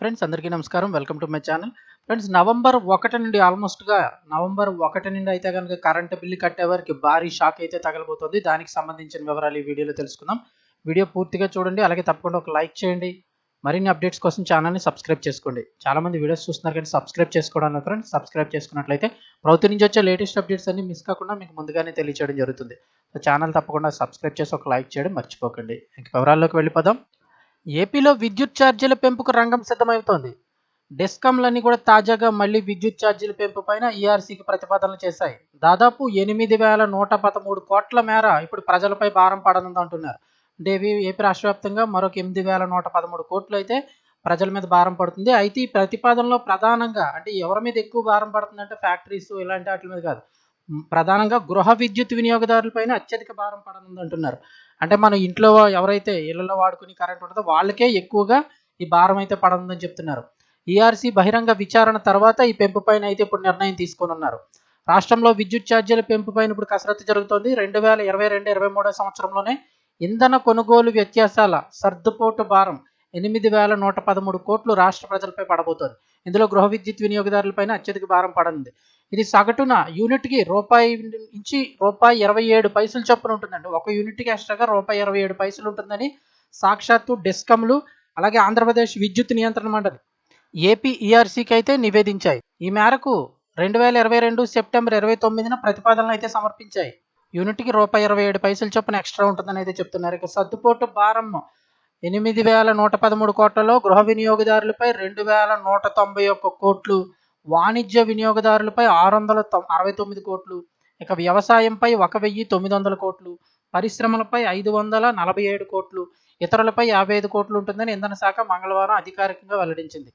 Friends అందరికీ నమస్కారం. Welcome to my channel friends November ఒకటి నుండి ఆల్మోస్ట్గా నవంబర్ ఒకటి నుండి అయితే కనుక కరెంట్ బిల్లు కట్టేవారికి భారీ షాక్ అయితే తగలబోతుంది. దానికి సంబంధించిన వివరాలు ఈ వీడియోలో తెలుసుకుందాం. వీడియో పూర్తిగా చూడండి. అలాగే తప్పకుండా ఒక లైక్ చేయండి. మరిన్ని అప్డేట్స్ కోసం ఛానల్ని సబ్స్క్రైబ్ చేసుకోండి. చాలా మంది వీడియోస్ చూస్తున్నారు కానీ సబ్స్క్రైబ్ చేసుకోవడానికి ఫ్రెండ్స్ సబ్స్క్రైబ్ చేసుకున్నట్లయితే ప్రభుత్వం నుంచి వచ్చే లేటెస్ట్ అప్డేట్స్ అన్ని మిస్ కాకుండా మీకు ముందుగానే తెలియచేయడం జరుగుతుంది. సో ఛానల్ తప్పకుండా సబ్స్క్రైబ్ చేసి ఒక లైక్ చేయడం మర్చిపోకండి. ఇంక వివరాల్లోకి వెళ్ళిపోదాం. ఏపీలో విద్యుత్ ఛార్జీల పెంపుకు రంగం సిద్ధమవుతోంది. డెస్కాంలన్నీ కూడా తాజాగా మళ్ళీ విద్యుత్ ఛార్జీల పెంపు పైన ఈఆర్సీకి ప్రతిపాదనలు చేశాయి. దాదాపు ఎనిమిది వేల నూట పదమూడు కోట్ల మేర ఇప్పుడు ప్రజలపై భారం పడనుంది అంటున్నారు. అంటే ఇవి ఏపీ రాష్ట్ర వ్యాప్తంగా మరొక ఎనిమిది వేల నూట పదమూడు కోట్లు అయితే ప్రజల మీద భారం పడుతుంది. అయితే ఈ ప్రతిపాదనలో ప్రధానంగా అంటే ఎవరి మీద ఎక్కువ భారం పడుతుంది అంటే ఫ్యాక్టరీస్ ఇలాంటి వాటి మీద కాదు. ప్రధానంగా గృహ విద్యుత్ వినియోగదారులపైన అత్యధిక భారం పడనుంది అంటున్నారు. అంటే మన ఇంట్లో ఎవరైతే ఇళ్ళలో వాడుకుని కరెంట్ ఉంటుందో వాళ్ళకే ఎక్కువగా ఈ భారం అయితే పడనుందని చెప్తున్నారు. ఈఆర్సీ బహిరంగ విచారణ తర్వాత ఈ పెంపుపైన అయితే ఇప్పుడు నిర్ణయం తీసుకొని ఉన్నారు రాష్ట్రంలో విద్యుత్ ఛార్జీల పెంపుపైన ఇప్పుడు కసరత్తు జరుగుతోంది. రెండు వేల ఇరవై రెండు ఇరవై మూడో సంవత్సరంలోనే ఇంధన కొనుగోలు వ్యత్యాసాల సర్దుపోటు భారం ఎనిమిది వేల నూట పదమూడు కోట్లు రాష్ట్ర ప్రజలపై పడబోతోంది. ఇందులో గృహ విద్యుత్ వినియోగదారులపైన అత్యధిక భారం పడనుంది. ఇది సగటున యూనిట్కి రూపాయి నుంచి రూపాయి ఇరవై ఏడు పైసలు చొప్పున ఉంటుందండి. ఒక యూనిట్కి ఎక్స్ట్రాగా రూపాయి ఇరవై ఏడు పైసలు ఉంటుందని సాక్షాత్తు డెస్కమ్లు అలాగే ఆంధ్రప్రదేశ్ విద్యుత్ నియంత్రణ మండలి ఏపీ ఈఆర్సీకి అయితే నివేదించాయి. ఈ మేరకు రెండు వేల ఇరవై రెండు సెప్టెంబర్ ఇరవై తొమ్మిదిన ప్రతిపాదనలు అయితే సమర్పించాయి. యూనిట్కి రూపాయి ఇరవై ఏడు పైసలు చొప్పున ఎక్స్ట్రా ఉంటుందని అయితే చెప్తున్నారు. ఇక సర్దుపోటు భారం ఎనిమిది వేల నూట పదమూడు కోట్లలో గృహ వినియోగదారులపై రెండు వేల నూట తొంభై ఒక్క కోట్లు వాణిజ్య వినియోగదారులపై ఆరు వందల తొం- అరవై తొమ్మిది కోట్లు ఇక వ్యవసాయంపై ఒక వెయ్యి తొమ్మిది వందల కోట్లు పరిశ్రమలపై ఐదు వందల నలభై ఏడు కోట్లు ఇతరులపై యాభై ఐదు కోట్లు ఉంటుందని ఇంధన శాఖ మంగళవారం అధికారికంగా వెల్లడించింది.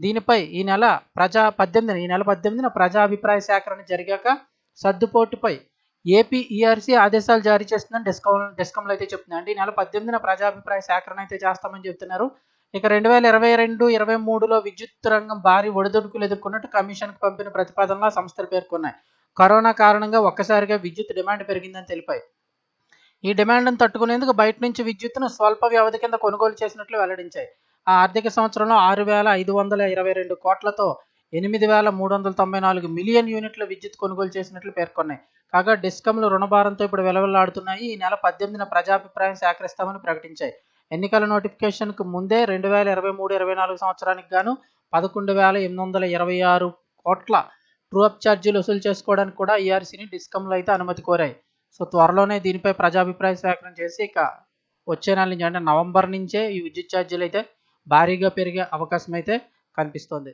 దీనిపై ఈ నెల ప్రజా పద్దెనిమిది ఈ నెల పద్దెనిమిదిన ప్రజా అభిప్రాయ సేకరణ జరిగాక సర్దుపోటుపై ఏపీ ఈఆర్సీ ఆదేశాలు జారీ చేస్తుందని డిస్కౌ డిస్కంలో అయితే చెప్తుంది ఈ నెల పద్దెనిమిదిన ప్రజాభిప్రాయ సేకరణ అయితే చేస్తామని చెప్తున్నారు. ఇక రెండు వేల ఇరవై రెండు ఇరవై మూడులో విద్యుత్ రంగం భారీ ఒడిదుడుకులు ఎదుర్కొన్నట్టు కమిషన్కు పంపిన ప్రతిపాదనలో సంస్థలు పేర్కొన్నాయి. కరోనా కారణంగా ఒక్కసారిగా విద్యుత్ డిమాండ్ పెరిగిందని తెలిపాయి. ఈ డిమాండ్ను తట్టుకునేందుకు బయట నుంచి విద్యుత్తును స్వల్ప వ్యవధి కింద కొనుగోలు చేసినట్లు వెల్లడించాయి. ఆ ఆర్థిక సంవత్సరంలో ఆరు వేల ఐదు వందల ఇరవై రెండు కోట్లతో ఎనిమిది వేల మూడు వందల తొంభై నాలుగు మిలియన్ యూనిట్ల విద్యుత్ కొనుగోలు చేసినట్లు పేర్కొన్నాయి. కాగా డిస్కంలు రుణభారంతో ఇప్పుడు వెలవెల్లాడుతున్నాయి. ఈ నెల పద్దెనిమిదిన ప్రజాభిప్రాయం సేకరిస్తామని ప్రకటించాయి. ఎన్నికల నోటిఫికేషన్కు ముందే రెండు వేల ఇరవై మూడు ఇరవై నాలుగు సంవత్సరానికి గాను పదకొండు వేల ఎనిమిది వందల ఇరవై ఆరు కోట్ల ట్రూఅప్ ఛార్జీలు వసూలు చేసుకోవడానికి కూడా ఈఆర్సీని డిస్కంలు అయితే అనుమతి కోరాయి. సో త్వరలోనే దీనిపై ప్రజాభిప్రాయ సేకరణ చేసి ఇక వచ్చే నెల నుంచి అంటే నవంబర్ నుంచే ఈ విద్యుత్ ఛార్జీలు అయితే భారీగా పెరిగే అవకాశం అయితే కనిపిస్తోంది.